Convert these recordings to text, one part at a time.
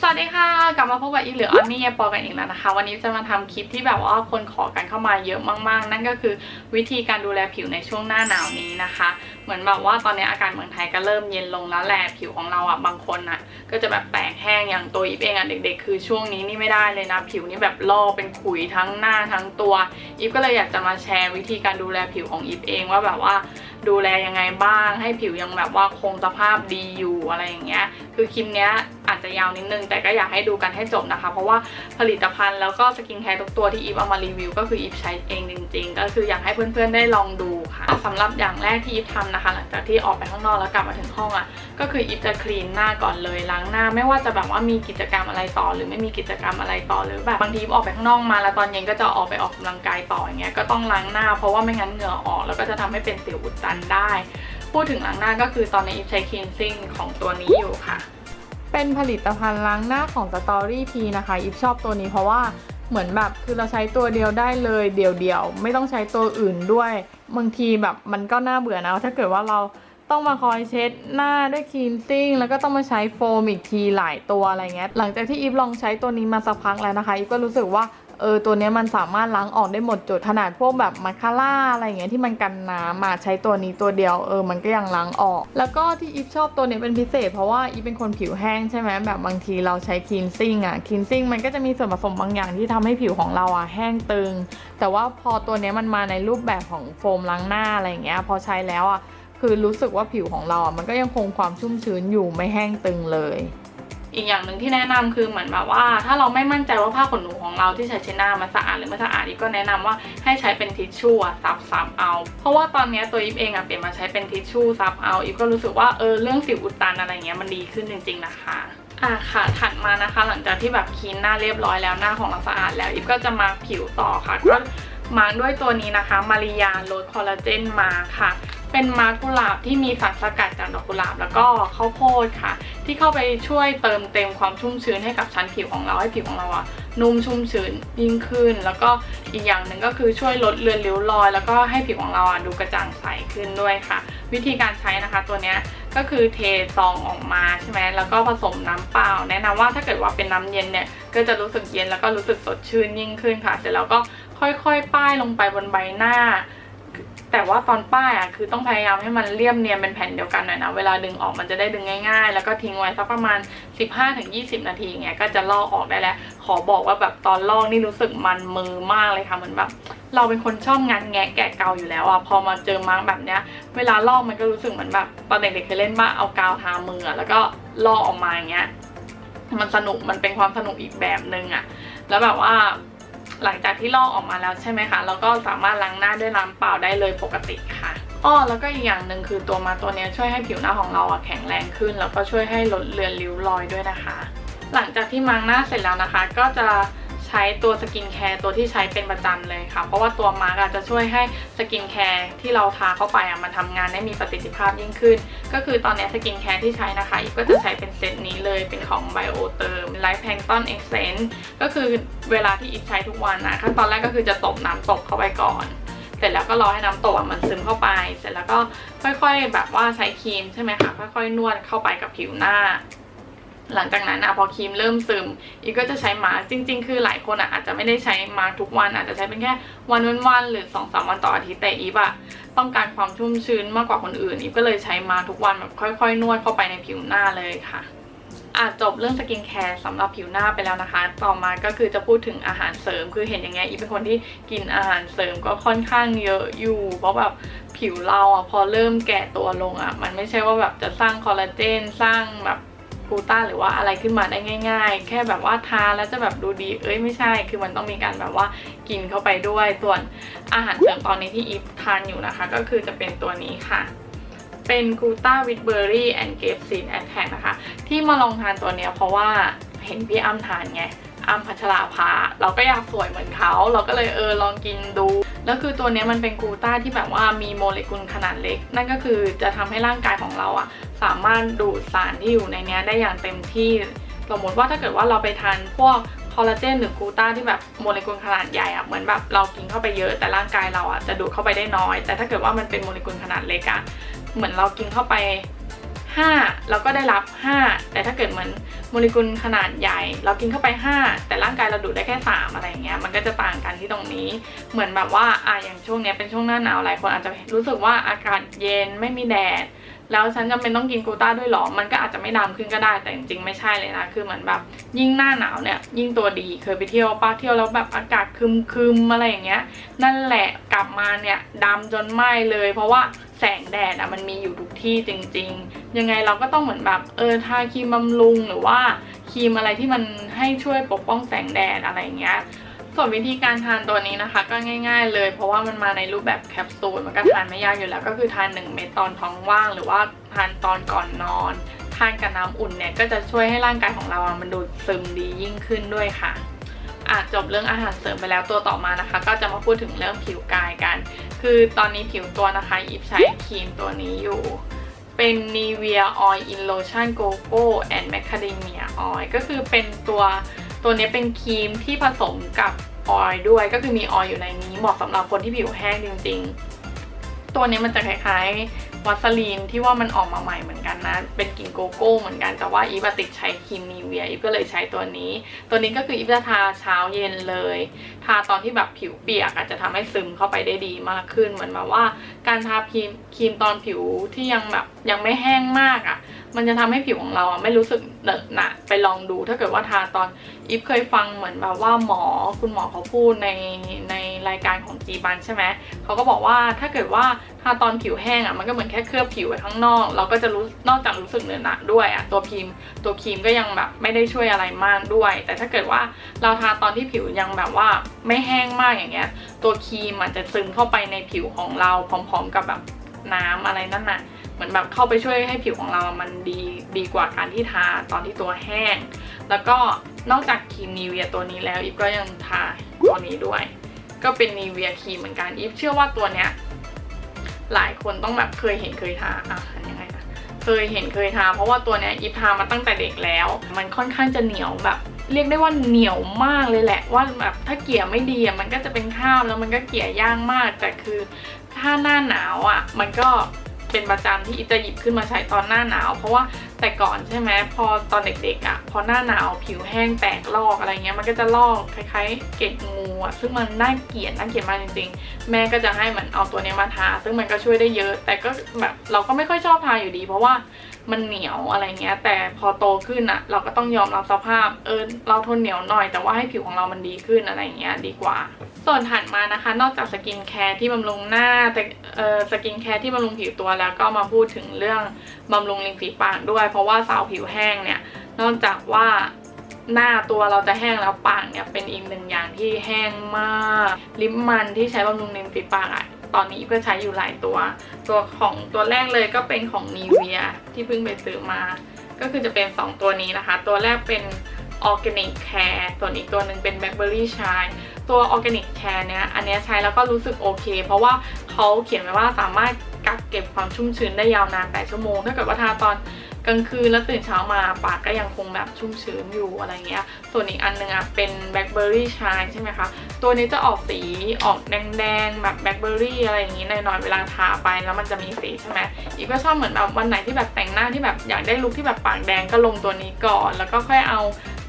สวัสดีค่ะ กลับมาพบกับอีหรือออนนี่ยปอกันอีกแล้วนะคะ วันนี้จะมาทำคลิปที่แบบว่าคนขอกันเข้ามาเยอะมาก ๆ นั่นก็คือวิธีการดูแลผิวในช่วงหน้าหนาวนี้นะคะ เหมือนแบบว่าตอนนี้อากาศเมืองไทยก็เริ่มเย็นลงแล้วแหละผิวของเราอะบางคนอะ ก็จะแบบแตกแห้งอย่างตัวอีฟเองอะเด็ก ๆ คือช่วงนี้นี่ไม่ได้เลยนะ ผิวนี่แบบลอกเป็นขุยทั้งหน้าทั้งตัวอีฟก็เลยอยากจะมาแชร์วิธีการดูแลผิวของอีฟเองว่าแบบว่าดูแลยังไงบ้าง ให้ผิวยังแบบว่าคงสภาพดีอยู่อะไรอย่างเงี้ย คือคลิปเนี้ย จจะยาวนิดนึง แต่ก็อยากให้ดูกันให้จบนะคะ เพราะว่าผลิตภัณฑ์แล้วก็สกินแคร์ทุกตัวที่อีฟเอามารีวิว ก็คืออีฟใช้เองจริง ๆ ก็คืออยากให้เพื่อนๆได้ลองดูค่ะสำหรับอย่างแรกที่อีฟทำนะคะ หลังจากที่ออกไปข้างนอกแล้วกลับมาถึงห้องอะ่ะก็คืออีฟจะคลีนหน้าก่อนเลยล้างหน้า ไม่ว่าจะแบบว่ามีกิจกรรมอะไรต่อ หรือไม่มีกิจกรรมอะไรต่อหรือแบบบางทีออกไปข้างนอกมาแล้วตอนเย็นก็จะออกไปออกกำลังกายต่ออย่างเงี้ยก็ต้องล้างหน้า เพราะว่าไม่งั้นเหงื่อออกแล้วก็จะทำให้เป็นสิวอุดตันได้ พูดถึงล้างหน้าก็คือตอนนี้อีฟใช้คลีนซิ่งของตัวนี้อยู่ค่ะ เป็นผลิตภัณฑ์ล้างหน้าของ Story P นะคะอีฟชอบตัวนี้เพราะว่าเหมือนแบบคือเราใช้ตัวเดียวได้เลยเดี่ยวๆ ไม่ต้องใช้ตัวอื่นด้วยบางทีแบบมันก็น่าเบื่อนะถ้าเกิดว่าเราต้องมาคอยเช็ดหน้าด้วยคลีนซิ่งแล้วก็ต้องมาใช้โฟมอีกทีหลายตัวอะไรเงี้ยหลังจากที่อีฟลองใช้ตัวนี้มาสักพักแล้วนะคะอีฟก็รู้สึกว่า เออตัวนี้มันสามารถล้างออกได้หมดจดขนาดพวกแบบมาคาร่าอะไรเงี้ยที่มันกันน้ำมาใช้ตัวนี้ตัวเดียวเออมันก็ยังล้างออก แล้วก็ที่อีฟชอบตัวนี้เป็นพิเศษ เพราะว่าอีฟเป็นคนผิวแห้งใช่ไหมแบบบางทีเราใช้คลีนซิ่งอะคลีนซิ่งมันก็จะมีส่วนผสมบางอย่างที่ทำให้ผิวของเราอะแห้งตึง แต่ว่าพอตัวนี้มันมาในรูปแบบของโฟมล้างหน้าอะไรเงี้ยพอใช้แล้วอะคือรู้สึกว่าผิวของเราอะมันก็ยังคงความชุ่มชื้นอยู่ไม่แห้งตึงเลย อีกอย่างหนึ่งที่แนะนำคือเหมือนแบบว่า ถ้าเราไม่มั่นใจว่าผ้าขนหนูของเราที่ใช้เช็ดหน้ามันสะอาดหรือไม่สะอาดอีฟก็แนะนำว่าให้ใช้เป็นทิชชู่ซับซับเอา เพราะว่าตอนนี้ตัวอีฟเองอะเปลี่ยนมาใช้เป็นทิชชู่ซับเอาอีฟก็รู้สึกว่าเออเรื่องสิวอุดตันอะไรเงี้ยมันดีขึ้นจริง ๆนะคะอะค่ะถัดมานะคะ หลังจากที่แบบคลีนหน้าเรียบร้อยแล้วหน้าของเราสะอาดแล้วอีฟก็จะมาผิวต่อค่ะก็มาด้วยตัวนี้นะคะมาริยาโรสคอลลาเจนมาค่ะ เป็นมาร์กกุหลาบที่มีสารสกัดจากดอกกุหลาบ แล้วก็ข้าวโพดค่ะ ที่เข้าไปช่วยเติมเต็มความชุ่มชื้นให้กับชั้นผิวของเราให้ผิวของเราอะนุ่มชุ่มชื้นยิ่งขึ้น แล้วก็อีกอย่างหนึ่งก็คือช่วยลดเลือนริ้วรอย แล้วก็ให้ผิวของเราอะดูกระจ่างใสขึ้นด้วยค่ะ วิธีการใช้นะคะตัวเนี้ยก็คือเทซองออกมาใช่ไหมแล้วก็ผสมน้ำเปล่า แนะนำว่าถ้าเกิดว่าเป็นน้ำเย็นเนี่ยก็จะรู้สึกเย็นแล้วก็รู้สึกสดชื่นยิ่งขึ้นค่ะเสร็จแล้วก็ค่อยๆ ป้ายลงไปบนใบหน้า แต่ว่าตอนป้ายอะคือต้องพยายามให้มันเรียบเนียนเป็นแผ่นเดียวกันหน่อยนะเวลาดึงออกมันจะได้ดึงง่ายๆ แล้วก็ทิ้งไว้สักประมาณ 15-20 นาทีเงี้ยก็จะลอกออกได้แล้ว ขอบอกว่าแบบตอนลอกนี่รู้สึกมันมือมากเลยค่ะเหมือนแบบเราเป็นคนชอบงานแงะแกะเกาอยู่แล้วอะพอมาเจอมาร์กแบบเนี้ย เวลาลอกมันก็รู้สึกเหมือนแบบตอนเด็กๆเคยเล่นบ้าเอากาวทามือแล้วก็ลอกออกมาอย่างเงี้ยมันสนุกมันเป็นความสนุกอีกแบบหนึ่งอะแล้วแบบว่า หลังจากที่ลอกออกมาแล้วใช่ไหมคะเราก็สามารถล้างหน้าด้วยน้ำเปล่าได้เลยปกติค่ะอ้อแล้วก็อีกอย่างหนึ่งคือตัวมาตัวเนี้ยช่วยให้ผิวหน้าของเราอะแข็งแรงขึ้น แล้วก็ช่วยให้ลดเลือนริ้วรอยด้วยนะคะ หลังจากที่มาร์กหน้าเสร็จแล้วนะคะ ก็จะ ใช้ตัวสกินแคร์ตัวที่ใช้เป็นประจำเลยค่ะ เพราะว่าตัวมาร์กจะช่วยให้สกินแคร์ที่เราทาเข้าไปอะมันทำงานได้มีประสิทธิภาพยิ่งขึ้น ก็คือตอนนี้สกินแคร์ที่ใช้นะคะอีฟก็จะใช้เป็นเซตนี้เลยเป็นของ Bio Term Life Plankton Essence ก็คือเวลาที่อีฟใช้ทุกวันนะขั้นตอนแรกก็คือจะตบน้ำตบเข้าไปก่อนเสร็จแล้วก็รอให้น้ำตกมันซึมเข้าไป เสร็จแล้วก็ค่อยๆ แบบว่าใช้ครีมใช่ไหมคะ ค่อยๆ นวดเข้าไปกับผิวหน้า หลังจากนั้นอะพอครีมเริ่มซึมอีกก็จะใช้มาร์กจริง ๆ คือหลายคนอะอาจจะไม่ได้ใช้มาร์กทุกวัน อาจจะใช้เป็นแค่วันวันๆหรือ2อสวันต่ออาทิตย์แต่อีฟอะต้องการความชุ่มชื้นมากกว่าคนอื่นอีฟก็เลยใช้มาร์กทุกวันแบบค่อย ๆ นวดเข้าไปในผิวหน้าเลยค่ะอะจบเรื่องสกินแคร์สำหรับผิวหน้าไปแล้วนะคะ ต่อมาก็คือจะพูดถึงอาหารเสริม คือเห็นอย่างเงี้ยอีเป็นคนที่กินอาหารเสริมก็ค่อนข้างเยอะอยู่ เพราะแบบผิวเราอะพอเริ่มแก่ตัวลงอะ มันไม่ใช่ว่าแบบจะสร้างคอลลาเจนสร้างแบบ กลูต้าหรือว่าอะไรขึ้นมาได้ง่าย ๆ แค่แบบว่าทานแล้วจะแบบดูดีเอ้ยไม่ใช่ คือมันต้องมีการแบบว่ากินเข้าไปด้วย ส่วนอาหารเสริมตอนนี้ที่อีฟทานอยู่นะคะ ก็คือจะเป็นตัวนี้ค่ะเป็นกูต้าวิดเบอร์รี่แอนด์เกฟซีนแอนแทกนะคะ ที่มาลองทานตัวเนี้ยเพราะว่าเห็นพี่อ้ำทานไง อ้ำพัชราภาเราก็อยากสวยเหมือนเขา เราก็เลยเออลองกินดู แล้วคือตัวนี้มันเป็นกูต้าที่แบบว่ามีโมเลกุลขนาดเล็ก นั่นก็คือจะทำให้ร่างกายของเราอะสามารถดูดสารที่อยู่ในเนี้ยได้อย่างเต็มที่ สมมติว่าถ้าเกิดว่าเราไปทานพวกคอลลาเจนหรือกูต้าที่แบบโมเลกุลขนาดใหญ่อะเหมือนแบบเรากินเข้าไปเยอะแต่ร่างกายเราอะจะดูดเข้าไปได้น้อย แต่ถ้าเกิดว่ามันเป็นโมเลกุลขนาดเล็กอะเหมือนเรากินเข้าไป 5 เราก็ได้รับ 5 แต่ถ้าเกิดเหมือนโมเลกุลขนาดใหญ่ เรากินเข้าไป 5 แต่ร่างกายเราดูดได้แค่ 3 อะไรอย่างเงี้ยมันก็จะต่างกันที่ตรงนี้ เหมือนแบบว่าอะอย่างช่วงเนี้ยเป็นช่วงหน้าหนาวหลายคนอาจจะรู้สึกว่าอากาศเย็นไม่มีแดด แล้วฉันจำเป็นต้องกินกูต้าด้วยหรอ มันก็อาจจะไม่ดำขึ้นก็ได้ แต่จริงๆไม่ใช่เลยนะ คือเหมือนแบบยิ่งหน้าหนาวเนี่ย ยิ่งตัวดี เคยไปเที่ยวป้าเที่ยวแล้วแบบอากาศคึมๆอะไรอย่างเงี้ย นั่นแหละกลับมาเนี่ยดำจนไหม้เลย เพราะว่าแสงแดดอะมันมีอยู่ทุกที่จริง ๆ ยังไงเราก็ต้องเหมือนแบบเออทาครีมบำรุงหรือว่าครีมอะไรที่มันให้ช่วยปกป้องแสงแดดอะไรอย่างเงี้ย ส่วนวิธีการทานตัวนี้นะคะ ก็ง่าย ๆ เลย เพราะว่ามันมาในรูปแบบแคปซูลมันก็ทานไม่ยากอยู่แล้ว ก็คือทาน 1 เม็ดตอนท้องว่าง หรือว่าทานตอนก่อนนอน ทานกับน้ำอุ่นเนี่ยก็จะช่วยให้ร่างกายของเราอะมันดูดซึมดียิ่งขึ้นด้วยค่ะอะจบเรื่องอาหารเสริมไปแล้วตัวต่อมานะคะ ก็จะมาพูดถึงเรื่องผิวกายกัน คือตอนนี้ผิวตัวนะคะอีฟใช้ครีมตัวนี้อยู่ เป็น Nivea Oil in Lotion Coco and Macadamia Oil ก็คือเป็นตัวตัวนี้เป็นครีมที่ผสมกับ ออยล์ด้วย ก็คือมีออยล์อยู่ในนี้เหมาะสำหรับคนที่ผิวแห้งจริง ๆ ตัวนี้มันจะคล้ายๆ วัสลีนที่ว่ามันออกมาใหม่เหมือนกันนะ เป็นกลิ่นโกโก้เหมือนกัน แต่ว่าอีฟอะติดใช้ครีมนีเวียอีฟก็เลยใช้ตัวนี้ ตัวนี้ก็คืออีฟจะทาเช้าเย็นเลย ทาตอนที่แบบผิวเปียกอาจจะทำให้ซึมเข้าไปได้ดีมากขึ้น เหมือนแบบว่า การทาครีมครีมตอนผิวที่ยังแบบยังไม่แห้งมากอะ่ะ มันจะทำให้ผิวของเราอะไม่รู้สึกเหนอะหนะไปลองดู ถ้าเกิดว่าทาตอนอีฟเคยฟังเหมือนแบบว่าหมอคุณหมอเขาพูดในใน รายการของจีบันใช่ไหมเขาก็บอกว่าถ้าเกิดว่าทาตอนผิวแห้งอะมันก็เหมือนแค่เคลือบผิวไว้ข้างนอก เราก็จะรู้นอกจากรู้สึกเหนือะหนะด้วยอะตัวครีมตัวครีมก็ยังแบบไม่ได้ช่วยอะไรมากด้วย แต่ถ้าเกิดว่าเราทาตอนที่ผิวยังแบบว่าไม่แห้งมากอย่างเงี้ย ตัวครีมอาจจะซึมเข้าไปในผิวของเราพร้อม ๆ กับแบบน้ำอะไรนั่นน่ะเหมือนแบบเข้าไปช่วยให้ผิวของเรา มันดีดีกว่าการที่ทาตอนที่ตัวแห้ง แล้วก็นอกจากครีมนีเวียตัวนี้แล้วอีฟก็ยังทาตัวนี้ด้วย ก็เป็นนีเวียครีมเหมือนกันอีฟเชื่อว่าตัวเนี้ยหลายคนต้องแบบเคยเห็นเคยทาอะยังไงนะเคยเห็นเคยทา เพราะว่าตัวเนี้ยอีฟทามาตั้งแต่เด็กแล้ว มันค่อนข้างจะเหนียวแบบ เรียกได้ว่าเหนียวมากเลยแหละ ว่าแบบถ้าเกลี่ยไม่ดีมันก็จะเป็นข้าวแล้วมันก็เกลี่ยย่างมากแต่คือถ้าหน้าหนาวอะ มันก็ เป็นประจำที่อีจะหยิบขึ้นมาใช้ตอนหน้าหนาว เพราะว่าแต่ก่อนใช่ไหมพอตอนเด็กๆอะพอหน้าหนาวผิวแห้งแตกลอกอะไรเงี้ยมันก็จะลอกคล้ายๆ เกล็ดงูอะซึ่งมันน่าเกลียดน่าเกลียดมากจริงๆ แม่ก็จะให้มันเอาตัวนี้มาทา ซึ่งมันก็ช่วยได้เยอะ แต่ก็แบบเราก็ไม่ค่อยชอบทาอยู่ดี เพราะว่ามันเหนียวอะไรเงี้ย แต่พอโตขึ้นอะ เราก็ต้องยอมรับสภาพเออเราทนเหนียวหน่อย แต่ว่าให้ผิวของเรามันดีขึ้นอะไรเงี้ยดีกว่า ส่วนถัดมานะคะ นอกจากสกินแคร์ที่บำรุงหน้าแต่เออสกินแคร์ที่บำรุงผิวตัวแล้วก็มาพูดถึงเรื่องบำรุงริมฝีปากด้วย เพราะว่าสาวผิวแห้งเนี่ยนอกจากว่าหน้าตัวเราจะแห้งแล้วปากเนี่ยเป็นอีกหนึ่งอย่างที่แห้งมากลิปมันที่ใช้บำรุงริมฝีปากอะตอนนี้ก็ใช้อยู่หลายตัว ตัวของตัวแรกเลยก็เป็นของ n ีเวียที่เพิ่งไปซื้อมา ก็คือจะเป็น 2 ตัวนี้นะคะ ตัวแรกเป็น Organic Care ส่วนอีกตัวหนึ่งเป็น Blackberry Shine ตัว Organic Care เนี้ยอันเนี้ยใช้แล้วก็รู้สึกโอเค เพราะว่าเขาเขียนไว้ว่าสามารถกักเก็บความชุ่มชื้นได้ยาวนาน 8 ชั่วโมง ถ้าเกิดว่าทาตอนกลางคืนแล้วตื่นเช้ามาปากก็ยังคงแบบชุ่มชื้นอยู่อะไรเงี้ย ส่วนอีกอันหนึงอะเป็น Blackberry Shine ใช่ไหมคะ ตัวนี้จะออกสีออกแดงๆแบบแบล็คเบอร์รี่อะไรอย่างนี้หน่อยๆเวลาทาไปแล้วมันจะมีสีใช่ไหมอีกก็ชอบเหมือนแบบวันไหนที่แบบแต่งหน้าที่แบบอยากได้ลุคที่แบบปากแดงก็ลงตัวนี้ก่อน แล้วก็ค่อยเอา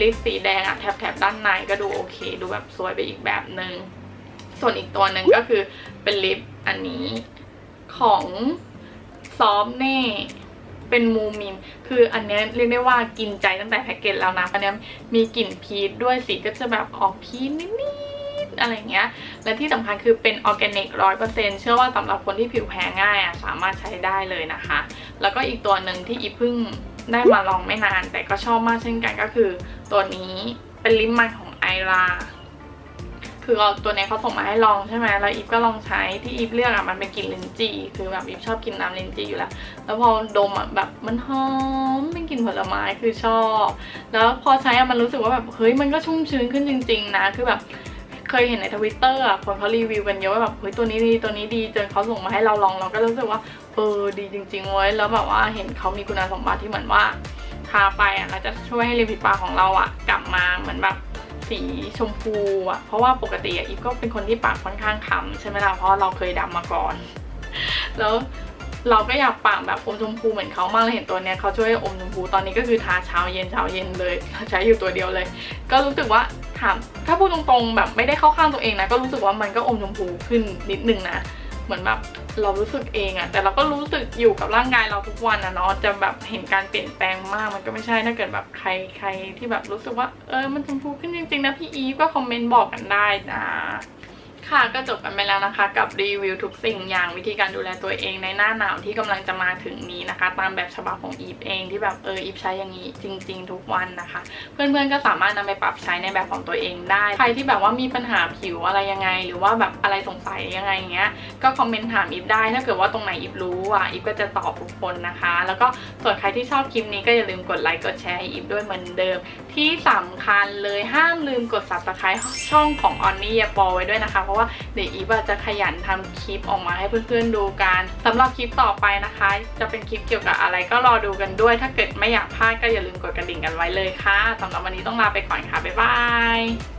ลิปสีแดงอะแถบๆด้านในก็ดูโอเค ดูแบบสวยไปอีกแบบหนึ่งส่วนอีกตัวหนึ่งก็คือเป็นลิปอันนี้ของซอฟเน่เป็นมูมิน คืออันเนี้ยเรียกได้ว่ากินใจตั้งแต่แพ็กเกจแล้วนะ อันเนี้ยมีกลิ่นพีชด้วยสีก็จะแบบออกพีชนิดๆอะไรเงี้ย และที่สำคัญคือเป็นออร์แกนิกร้อยเปอร์เซ็นเชื่อว่าสำหรับคนที่ผิวแพ้ง่ายอะสามารถใช้ได้เลยนะคะ แล้วก็อีกตัวหนึ่งที่อีพิ่ง ได้มาลองไม่นาน แต่ก็ชอบมากเช่นกันก็คือ ตัวนี้เป็นลิปมันของไอราคือเอาตัวนี้เขาส่งมาให้ลองใช่ไหมแล้วอีฟก็ลองใช้ที่อีฟเลือกอะมันเป็นกลิ่นลินจีคือแบบอีฟชอบกินน้ำลินจีอยู่แล้ว แล้วพอดมอะแบบมันหอมเป็นกลิ่นผลไม้คือชอบ แล้วพอใช้อะมันรู้สึกว่าแบบเฮ้ยมันก็ชุ่มชื้นขึ้นจริง ๆ นะ คือแบบ ยเห็นในทวิตเตอร์อะคนเขารีวิวกันเยอะว่าแบบเฮ้ยตัวนี้ดีตัวนี้ดีจนเขาส่งมาให้เราลองเราก็รู้สึกว่าเออดีจริงๆเว้ยแล้วแบบว่าเห็นเขามีคุณสมบัติที่เหมือนว่าทาไปอะแล้วจะช่วยให้ริมฝีปากของเราอะ กลับมาเหมือนแบบสีชมพูอะเพราะว่าปกติอะอีฟก็เป็นคนที่ปากค่อนข้างขำใช่ไหมล่ะเพราะเราเคยดำมาก่อน แล้วเราก็อยากปากแบบอมชมพูเหมือนเขามากเลยเห็นตัวเนี้ยเขาช่วยอมชมพูตอนนี้ก็คือทาเช้าเย็นเช้าเย็นเลยใช้อยู่ตัวเดียวเลย ก็รู้สึกว่า ถามถ้าพูดตรงๆแบบไม่ได้เข้าข้างตัวเองนะ ก็รู้สึกว่ามันก็อมชมพูขึ้นนิดนึงนะ เหมือนแบบเรารู้สึกเองอะแต่เราก็รู้สึกอยู่กับร่างกายเราทุกวันนะเนาะจะแบบเห็นการเปลี่ยนแปลงมากมันก็ไม่ใช่ถ้าเกิดแบบใครใครที่แบบรู้สึกว่า เออมันชมพูขึ้นจริงๆนะพี่อีฟก็คอมเมนต์บอกกันได้นะ ค่ะก็จบกันไปแล้วนะคะ กับรีวิวทุกสิ่งอย่างวิธีการดูแลตัวเองในหน้าหนาวที่กำลังจะมาถึงนี้นะคะ ตามแบบฉบับของอีฟเองที่แบบเอออีฟใช้อย่างนี้จริง ๆ ทุกวันนะคะ เพื่อนๆก็สามารถนำไปปรับใช้ในแบบของตัวเองได้ ใครที่แบบว่ามีปัญหาผิวอะไรยังไง หรือว่าแบบอะไรสงสัยยังไงอย่างเงี้ยก็คอมเมนต์ถามอีฟได้ถ้าเกิดว่าตรงไหนอีฟรู้อะอีฟก็จะตอบทุกคนนะคะ แล้วก็ส่วนใครที่ชอบคลิปนี้ก็อย่าลืมกดไลค์กดแชร์ให้อีฟด้วยเหมือนเดิม ที่สำคัญเลยห้ามลืมกด subscribe ช่องของออนนี่ยปอไว้ด้วยนะคะเพราะว่าเดี๋ยวอีฟจะขยันทำคลิปออกมาให้เพื่อนๆดูกันสำหรับคลิปต่อไปนะคะ จะเป็นคลิปเกี่ยวกับอะไรก็รอดูกันด้วย ถ้าเกิดไม่อยากพลาดก็อย่าลืมกดกระดิ่งกันไว้เลยค่ะสำหรับวันนี้ต้องลาไปก่อนค่ะบ๊ายบาย